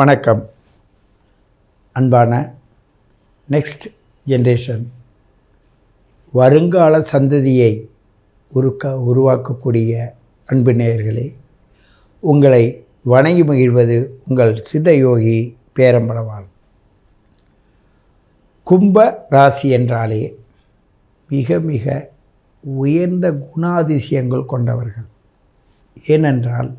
வணக்கம். அன்பான next generation வருங்கால சந்ததியை உருக்க உருவாக்கக்கூடிய அன்பு நேயர்களே உங்களை வணங்கி மகிழ்வது உங்கள் சித்தயோகி பேரம்பளவான் கும்ப ராசி என்றாலே மிக மிக உயர்ந்த குணாதிசயங்கள் கொண்டவர்கள். ஏனென்றால்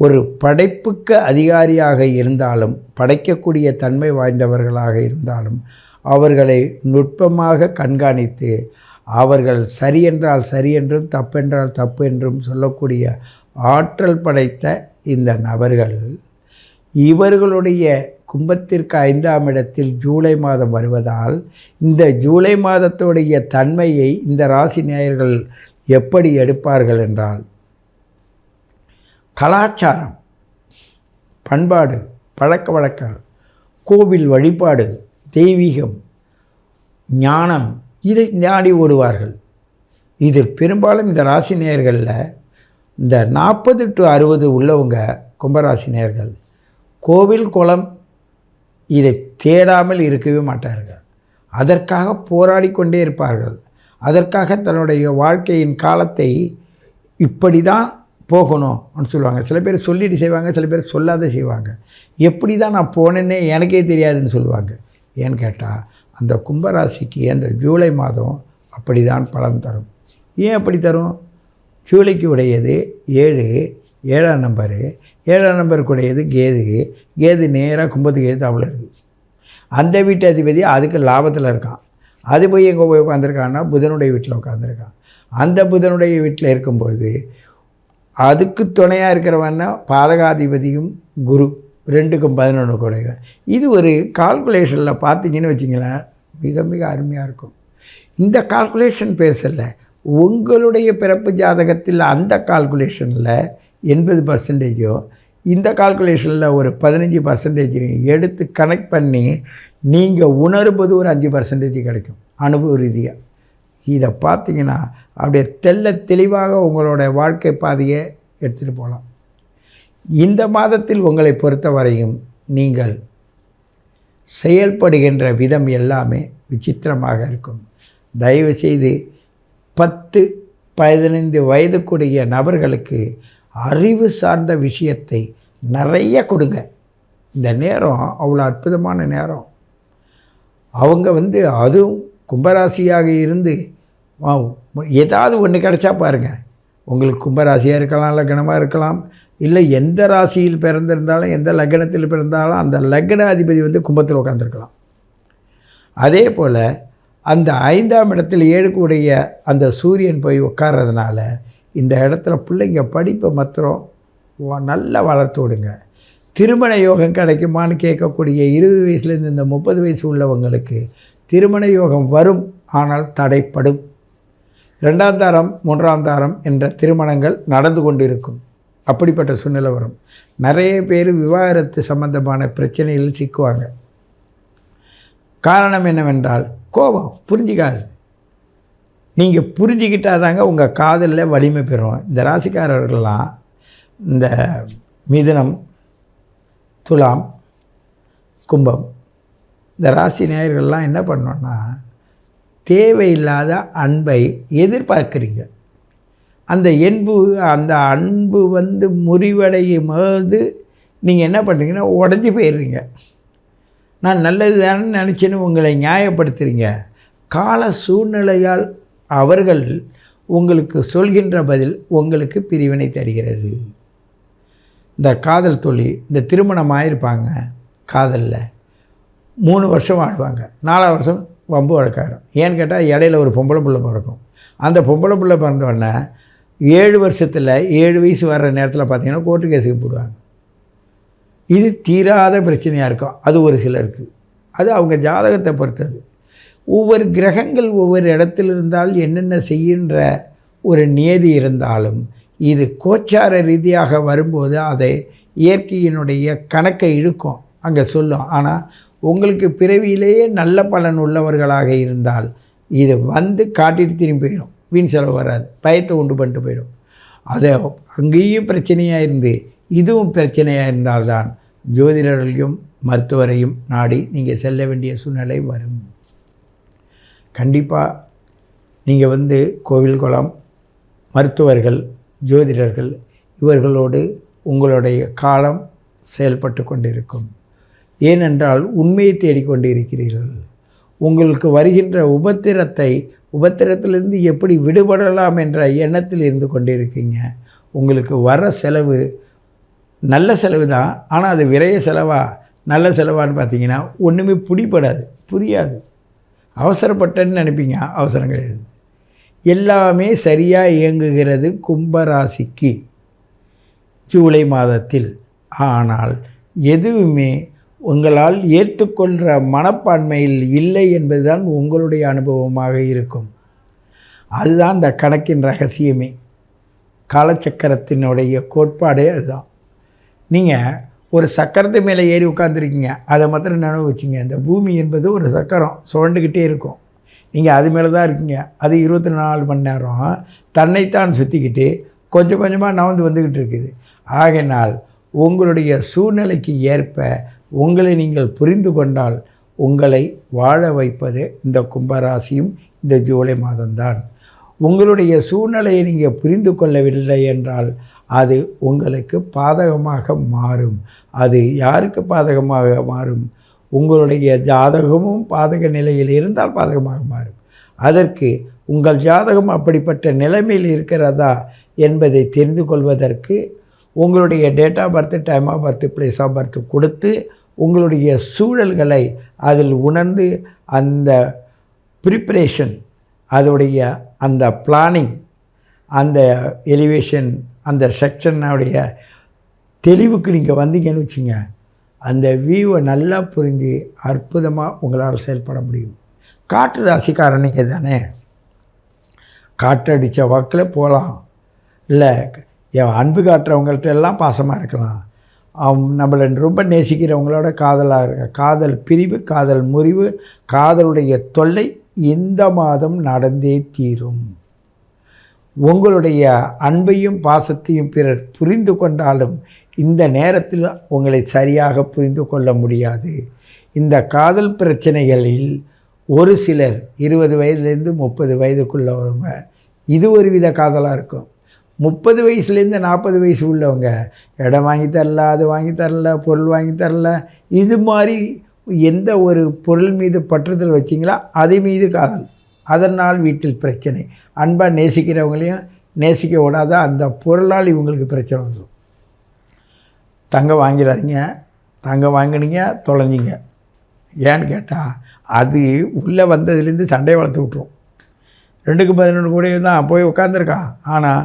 ஒரு படைப்புக்கு அதிகாரியாக இருந்தாலும் படைக்கக்கூடிய தன்மை வாய்ந்தவர்களாக இருந்தாலும் அவர்களை நுட்பமாக கண்காணித்து அவர்கள் சரியென்றால் சரியென்றும் தப்பென்றால் தப்பு என்றும் சொல்லக்கூடிய ஆற்றல் படைத்த இந்த நபர்கள் இவர்களுடைய கும்பத்திற்கு ஐந்தாம் இடத்தில் ஜூலை மாதம் வருவதால் இந்த ஜூலை மாதத்துடைய தன்மையை இந்த ராசி நேயர்கள் எப்படி எடுப்பார்கள் என்றால் கலாச்சாரம் பண்பாடு பழக்க வழக்கம் கோவில் வழிபாடு தெய்வீகம் ஞானம் இதை நாடி ஓடுவார்கள். இதில் பெரும்பாலும் இந்த ராசி நேயர்களில் இந்த நாற்பது டு அறுபது உள்ளவங்க கும்பராசி நேயர்கள். கோவில் குளம் இதை தேடாமல் இருக்கவே மாட்டார்கள். அதற்காக போராடி கொண்டே இருப்பார்கள். அதற்காக தன்னுடைய வாழ்க்கையின் காலத்தை இப்படி தான் போகணும்னு சொல்லுவாங்க. சில பேர் சொல்லிட்டு செய்வாங்க சில பேர் சொல்லாத செய்வாங்க. எப்படி தான் நான் போனேன்னே எனக்கே தெரியாதுன்னு சொல்லுவாங்க. ஏன்னு கேட்டால் அந்த கும்பராசிக்கு அந்த ஜூலை மாதம் அப்படி தான் பலன் தரும். ஏன் அப்படி தரும்? ஜூலைக்கு உடையது ஏழு ஏழாம் நம்பரு. ஏழாம் நம்பருக்கு உடையது கேது. கேது நேராக கும்பத்துக்கு அவ்வளோ இருக்குது அந்த வீட்டு அதிபதி அதுக்கு லாபத்தில் இருக்கான். அது போய் எங்கே போய் உட்காந்துருக்கான்னா புதனுடைய வீட்டில் உட்காந்துருக்கான் அந்த புதனுடைய வீட்டில் இருக்கும்பொழுது அதுக்கு துணையாக இருக்கிறவன்னா பாதகாதிபதியும் குரு. ரெண்டுக்கும் பதினொன்று கூட இது ஒரு கால்குலேஷனில் பார்த்தீங்கன்னு வச்சிங்களேன் மிக மிக அருமையாக இருக்கும். இந்த கால்குலேஷன் பேசலை. உங்களுடைய பிறப்பு ஜாதகத்தில் அந்த கால்குலேஷனில் எண்பது பர்சன்டேஜோ இந்த கால்குலேஷனில் ஒரு பதினஞ்சு பர்சன்டேஜோ எடுத்து கனெக்ட் பண்ணி நீங்கள் உணரும்போது ஒரு அஞ்சு பர்சன்டேஜ் கிடைக்கும். அனுபவ ரீதியாக இதை பார்த்தீங்கன்னா அப்படியே தெல்ல தெளிவாக உங்களோட வாழ்க்கை பாதையை எடுத்துகிட்டு போகலாம். இந்த மாதத்தில் உங்களை பொறுத்தவரையும் நீங்கள் செயல்படுகின்ற விதம் எல்லாமே விசித்திரமாக இருக்கும். தயவுசெய்து பத்து பதினைந்து வயதுக்குடைய நபர்களுக்கு அறிவு சார்ந்த விஷயத்தை நிறைய கொடுங்க. இந்த நேரம் அவ்வளோ அற்புதமான நேரம். அவங்க வந்து அதுவும் கும்பராசியாக இருந்து ஏதாவது ஒன்று கிடைச்சா பாருங்கள் உங்களுக்கு கும்பராசியாக இருக்கலாம் லக்னமாக இருக்கலாம். இல்லை எந்த ராசியில் பிறந்திருந்தாலும் எந்த லக்னத்தில் பிறந்தாலும் அந்த லக்ன அதிபதி வந்து கும்பத்தில் உட்காந்துருக்கலாம் அதே போல் அந்த ஐந்தாம் இடத்தில் ஏழுக்குடைய அந்த சூரியன் போய் உட்கார்றதுனால இந்த இடத்துல பிள்ளைங்க படிப்பை மாத்திரம் நல்லா வளர்த்து விடுங்க. திருமண யோகம் கிடைக்குமான்னு கேட்கக்கூடிய இருபது வயசுலேருந்து இந்த முப்பது வயசு உள்ளவங்களுக்கு திருமண யோகம் வரும் ஆனால் தடைப்படும். ரெண்டாம் தாரம் மூன்றாம் தாரம் என்ற திருமணங்கள் நடந்து கொண்டிருக்கும். அப்படிப்பட்ட சூழ்நிலை வரும். நிறைய பேர் விவாகரத்து சம்பந்தமான பிரச்சனையில் சிக்குவாங்க. காரணம் என்னவென்றால் கோபம் புரிஞ்சிக்காது. நீங்கள் புரிஞ்சிக்கிட்டாதாங்க உங்கள் காதலில் வலிமை பெறும். இந்த ராசிக்காரர்கள்லாம் இந்த மிதுனம் துலாம் கும்பம் இந்த ராசி நேயர்கள்லாம் என்ன பண்ணோன்னா தேவையில்லாத அன்பை எதிர்பார்க்குறீங்க. அந்த என்பு அந்த அன்பு வந்து முறிவடையும் போது நீங்கள் என்ன பண்ணுறீங்கன்னா உடஞ்சி போயிடுறீங்க. நான் நல்லது தானே நினச்சின்னு உங்களை நியாயப்படுத்துகிறீங்க கால சூழ்நிலையால் அவர்கள் உங்களுக்கு சொல்கின்ற பதில் உங்களுக்கு பிரிவினை தருகிறது. இந்த காதல் தொழில் இந்த திருமணம் ஆயிருப்பாங்க காதலில். மூணு வருஷம் வாழ்வாங்க. நாலாவது வருஷம் வம்பு வழக்காயிடும். ஏன்னு கேட்டால் இடையில ஒரு பொம்பளை பிள்ளை பிறக்கும். அந்த பொம்பளை பிள்ளை பிறந்தோடனே ஏழு வருஷத்தில் ஏழு வயசு வர்ற நேரத்தில் பார்த்தீங்கன்னா கோர்ட்டு கேஸுக்கு போடுவாங்க. இது தீராத பிரச்சனையாக இருக்கும். அது ஒரு சிலருக்கு. அது அவங்க ஜாதகத்தை பொறுத்தது. ஒவ்வொரு கிரகங்கள் ஒவ்வொரு இடத்துல இருந்தால் என்னென்ன செய்கின்ற ஒரு நியதி இருந்தாலும் இது கோச்சார ரீதியாக வரும்போது அதை இயற்கையினுடைய கணக்கை இழுக்கும். அங்கே சொல்லும். ஆனால் உங்களுக்கு பிறவியிலேயே நல்ல பலன் உள்ளவர்களாக இருந்தால் இது வந்து காட்டிட்டு திரும்பி போயிடும் வீண் செலவு வராது. பயத்தை உண்டு பண்ணிட்டு போயிடும். அதை அங்கேயும் பிரச்சனையாக இருந்து இதுவும் பிரச்சனையாக இருந்தால்தான் ஜோதிடர்களையும் மருத்துவரையும் நாடி நீங்கள் செல்ல வேண்டிய சூழ்நிலை வரும். கண்டிப்பாக நீங்கள் வந்து கோவில் குளம் மருத்துவர்கள் ஜோதிடர்கள் இவர்களோடு உங்களுடைய காலம் செயல்பட்டு கொண்டிருக்கும். ஏனென்றால் உண்மையை தேடிக்கொண்டு இருக்கிறீர்கள் உங்களுக்கு வருகின்ற உபத்திரத்தை உபத்திரத்திலிருந்து எப்படி விடுபடலாம் என்ற எண்ணத்தில் இருந்து கொண்டிருக்கீங்க. உங்களுக்கு வர செலவு நல்ல செலவு தான். ஆனால் அது விரைய செலவா? நல்ல செலவான்னு பார்த்தீங்கன்னா ஒன்றுமே பிடிப்படாது புரியாது. அவசரப்பட்டேன்னு நினைப்பீங்க அவசரம் கிடையாது. எல்லாமே சரியாக இயங்குகிறது கும்பராசிக்கு. ஜூலை மாதத்தில். ஆனால் எதுவுமே உங்களால் ஏற்றுக்கொள்கிற மனப்பான்மையில் இல்லை என்பதுதான் உங்களுடைய அனுபவமாக இருக்கும். அதுதான் இந்த கணக்கின் ரகசியமே. காலச்சக்கரத்தினுடைய கோட்பாடே அதுதான். நீங்கள் ஒரு சக்கரத்து மேலே ஏறி உட்காந்துருக்கீங்க அதை மாத்திரம் நினைவு வச்சுங்க. இந்த பூமி என்பது ஒரு சக்கரம் சுழண்டுக்கிட்டே இருக்கும். நீங்கள் அது மேலே தான் இருக்கீங்க. அது இருபத்தி நாலு மணி நேரம் தன்னைத்தான் சுற்றிக்கிட்டு கொஞ்சம் கொஞ்சமாக நவந்து வந்துக்கிட்டு இருக்குது. ஆகையினால் உங்களுடைய சூழ்நிலைக்கு ஏற்ப உங்களை நீங்கள் புரிந்து கொண்டால் உங்களை வாழ வைப்பது இந்த கும்பராசியும் இந்த ஜூலை மாதம்தான். உங்களுடைய சூழ்நிலையை நீங்கள் புரிந்து கொள்ளவில்லை என்றால் அது உங்களுக்கு பாதகமாக மாறும். அது யாருக்கு பாதகமாக மாறும்? உங்களுடைய ஜாதகமும் பாதக நிலையில் இருந்தால் பாதகமாக மாறும். அதற்கு உங்கள் ஜாதகம் அப்படிப்பட்ட நிலைமையில் இருக்கிறதா என்பதை தெரிந்து கொள்வதற்கு உங்களுடைய date of birth time of birth place of birth கொடுத்து உங்களுடைய சூழல்களை அதில் உணர்ந்து அந்த ப்ரிப்ரேஷன் அதோடைய அந்த பிளானிங் அந்த எலிவேஷன் அந்த செக்ஷனுடைய தெளிவுக்கு நீங்கள் வந்தீங்கன்னு வச்சுங்க அந்த வியூவை நல்லா புரிஞ்சு அற்புதமாக உங்களால் செயல்பட முடியும். காற்று ராசிக்காரன் நீங்கள் தானே காற்றடித்த வாக்கில் போகலாம் இல்லை என் அன்பு காட்டுறவங்கள்ட்ட எல்லாம் பாசமாக இருக்கலாம். நம்மளை ரொம்ப நேசிக்கிறவங்களோட காதலாக இருக்க காதல் பிரிவு காதல் முறிவு காதலுடைய தொல்லை இந்த மாதம் நடந்தே தீரும்? உங்களுடைய அன்பையும் பாசத்தையும் பிறர் புரிந்து கொண்டாலும் இந்த நேரத்தில் உங்களை சரியாக புரிந்து கொள்ள முடியாது. இந்த காதல் பிரச்சனைகளில் ஒரு சிலர் இருபது வயதுலேருந்து முப்பது வயதுக்குள்ளவங்க இது ஒரு வித காதலாக இருக்கும். முப்பது வயசுலேருந்து நாற்பது வயசு உள்ளவங்க இடம் வாங்கி தரல அது வாங்கி தரல பொருள் வாங்கி தரல இது மாதிரி எந்த ஒரு பொருள் மீது பற்றுதல் வச்சிங்களா? அது மீது காதல். அதனால் வீட்டில் பிரச்சனை. அன்பாக நேசிக்கிறவங்களையும் நேசிக்க விடாத அந்த பொருளால் இவங்களுக்கு பிரச்சனை வந்துடும். தங்கம் வாங்கிடாதீங்க தங்கம் வாங்கினீங்க தொலைஞ்சிங்க. ஏன்னு கேட்டால் அது உள்ளே வந்ததுலேருந்து சண்டையை வளர்த்து விட்ரும் ரெண்டுக்கு பதினொன்று கூடையும் தான் போய் உட்காந்துருக்கான் ஆனால்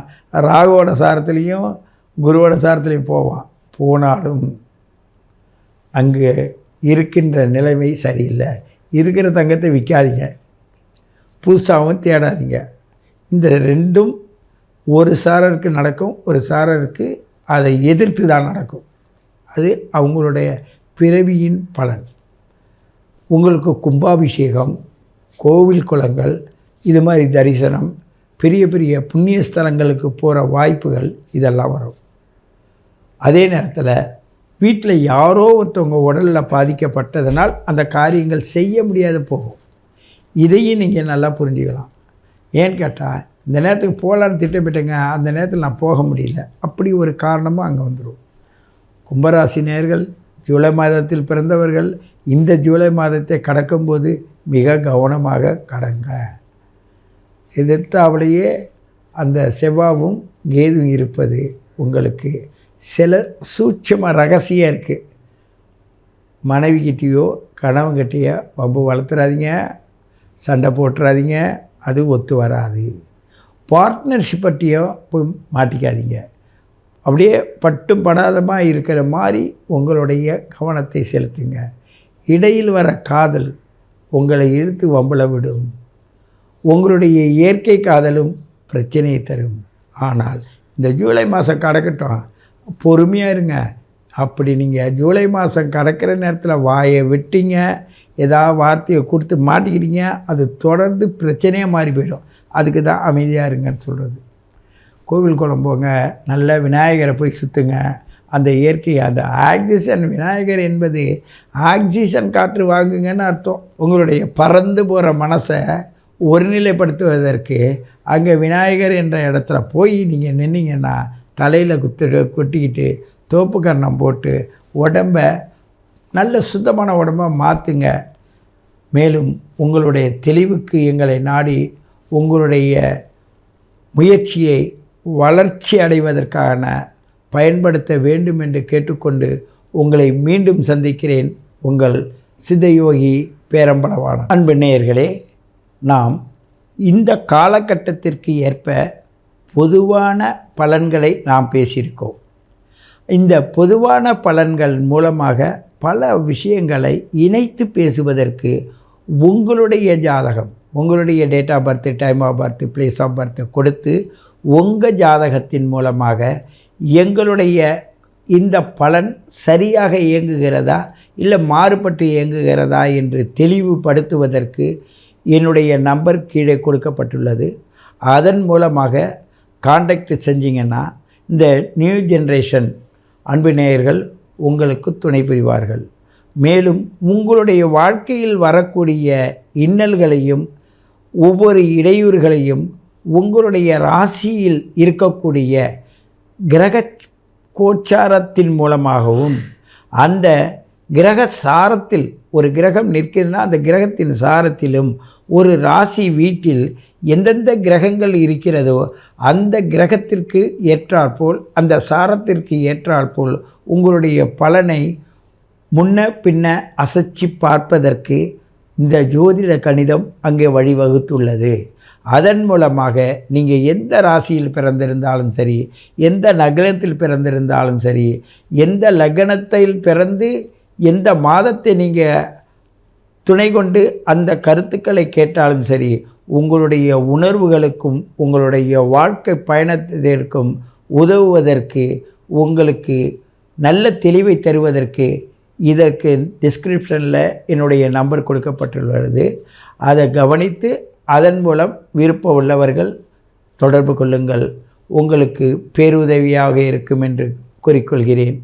ராகுவோட சாரத்துலேயும் குருவோட சாரத்துலேயும் போவான் போனாலும் அங்கே இருக்கின்ற நிலைமை சரியில்லை. இருக்கிற தங்கத்தை விற்காதீங்க புதுசாகவும் தேடாதீங்க. இந்த ரெண்டும் ஒரு சாரருக்கு நடக்கும் ஒரு சாரருக்கு அதை எதிர்த்து தான் நடக்கும். அது அவங்களுடைய பிறவியின் பலன். உங்களுக்கு கும்பாபிஷேகம் கோவில் குளங்கள் இது மாதிரி தரிசனம் பெரிய பெரிய புண்ணிய ஸ்தலங்களுக்கு போகிற வாய்ப்புகள் இதெல்லாம் வரும். அதே நேரத்தில் வீட்டில் யாரோ ஒருத்தவங்க உடலில் பாதிக்கப்பட்டதனால் அந்த காரியங்கள் செய்ய முடியாது போகும். இதையும் நீங்கள் நல்லா புரிஞ்சுக்கலாம். ஏன்னு கேட்டால் இந்த நேரத்துக்கு போகலான்னு திட்டமிட்டேங்க அந்த நேரத்தில் நான் போக முடியல. அப்படி ஒரு காரணமும் அங்கே வந்துடும் கும்பராசி நேர்கள் ஜூலை மாதத்தில் பிறந்தவர்கள் இந்த ஜூலை மாதத்தை கடக்கும்போது மிக கவனமாக கடங்க. எதிர்த்தாவிலேயே அந்த செவ்வாவும் கேதும் இருப்பது உங்களுக்கு சில சூட்சம ரகசியம் இருக்குது மனைவிக்கிட்டேயோ கணவன்கிட்டேயோ வம்பு வளர்த்துறாதீங்க சண்டை போட்டுறாதீங்க அது ஒத்து வராது. பார்ட்னர்ஷிப் பற்றியோ போய் மாட்டிக்காதீங்க. அப்படியே பட்டும் படாதமாக இருக்கிற மாதிரி உங்களுடைய கவனத்தை செலுத்துங்க. இடையில் வர காதல் உங்களை இழுத்து வம்பள விடும். உங்களுடைய இயற்கை காதலும் பிரச்சனையை தரும். ஆனால் இந்த ஜூலை மாதம் கடக்கட்டும். பொறுமையாக இருங்க. அப்படி நீங்கள் ஜூலை மாதம் கடக்கிற நேரத்தில் வாயை விட்டீங்க. ஏதாவது வார்த்தையை கொடுத்து மாட்டிக்கிட்டீங்க. அது தொடர்ந்து பிரச்சனையாக மாறி போயிடும். அதுக்கு தான் அமைதியாக இருங்கன்னு சொல்கிறது கோவில் குளம் போங்க. நல்ல விநாயகரை போய் சுற்றுங்க அந்த இயற்கை அந்த ஆக்சிஜன் விநாயகர் என்பது ஆக்சிஜன் காற்று வாங்குங்கன்னு அர்த்தம். உங்களுடைய பறந்து போகிற மனசை ஒருநிலைப்படுத்துவதற்கு அங்கே விநாயகர் என்ற இடத்துல போய் நீங்கள் நின்னீங்கன்னா தலையில் குத்து கொட்டிக்கிட்டு தோப்பு கர்ணம் போட்டு உடம்ப நல்ல சுத்தமான உடம்ப மாற்றுங்க மேலும் உங்களுடைய தெளிவுக்கு எங்களை நாடி உங்களுடைய முயற்சியை வளர்ச்சி அடைவதற்கான பயன்படுத்த வேண்டும் என்று கேட்டுக்கொண்டு உங்களை மீண்டும் சந்திக்கிறேன். உங்கள் சித்தயோகி பேரம்பளவான அன்பு நேயர்களே நாம் இந்த காலகட்டத்திற்கு ஏற்ப பொதுவான பலன்களை நாம் பேசியிருக்கோம். இந்த பொதுவான பலன்கள் மூலமாக பல விஷயங்களை இணைத்து பேசுவதற்கு உங்களுடைய ஜாதகம் உங்களுடைய date of birth time of birth place of birth கொடுத்து உங்கள் ஜாதகத்தின் மூலமாக எங்களுடைய இந்த பலன் சரியாக இயங்குகிறதா இல்லை மாறுபட்டு இயங்குகிறதா என்று தெளிவுபடுத்துவதற்கு என்னுடைய நம்பர் கீழே கொடுக்கப்பட்டுள்ளது. அதன் மூலமாக காண்டக்ட் செஞ்சிங்கன்னா இந்த நியூ ஜென்ரேஷன் அன்பு நேயர்கள் உங்களுக்கு துணை புரிவார்கள். மேலும் உங்களுடைய வாழ்க்கையில் வரக்கூடிய இன்னல்களையும் ஒவ்வொரு இடையூறுகளையும் உங்களுடைய ராசியில் இருக்கக்கூடிய கிரக கோச்சாரத்தின் மூலமாகவும் அந்த கிரக சாரத்தில் ஒரு கிரகம் நிற்கிறதுனா அந்த கிரகத்தின் சாரத்திலும் ஒரு ராசி வீட்டில் எந்தெந்த கிரகங்கள் இருக்கிறதோ அந்த கிரகத்திற்கு ஏற்றாற்போல் அந்த சாரத்திற்கு ஏற்றாற்போல் உங்களுடைய பலனை முன்ன பின்ன அசைச்சு பார்ப்பதற்கு இந்த ஜோதிட கணிதம் அங்கே வழிவகுத்துள்ளது. அதன் மூலமாக நீங்கள் எந்த ராசியில் பிறந்திருந்தாலும் சரி எந்த நகரத்தில் பிறந்திருந்தாலும் சரி எந்த லக்னத்தில் பிறந்து எந்த மாதத்தை நீங்கள் துணை கொண்டு அந்த கருத்துக்களை கேட்டாலும் சரி உங்களுடைய உணர்வுகளுக்கும் உங்களுடைய வாழ்க்கை பயணத்திற்கும் உதவுவதற்கு உங்களுக்கு நல்ல தெளிவை தருவதற்கு இதற்கு டிஸ்கிரிப்ஷனில் என்னுடைய நம்பர் கொடுக்கப்பட்டுள்ளது. அதை கவனித்து அதன் மூலம் விருப்பம் உள்ளவர்கள் தொடர்பு கொள்ளுங்கள். உங்களுக்கு பேருதவியாக இருக்கும் என்று கூறிக்கொள்கிறேன்.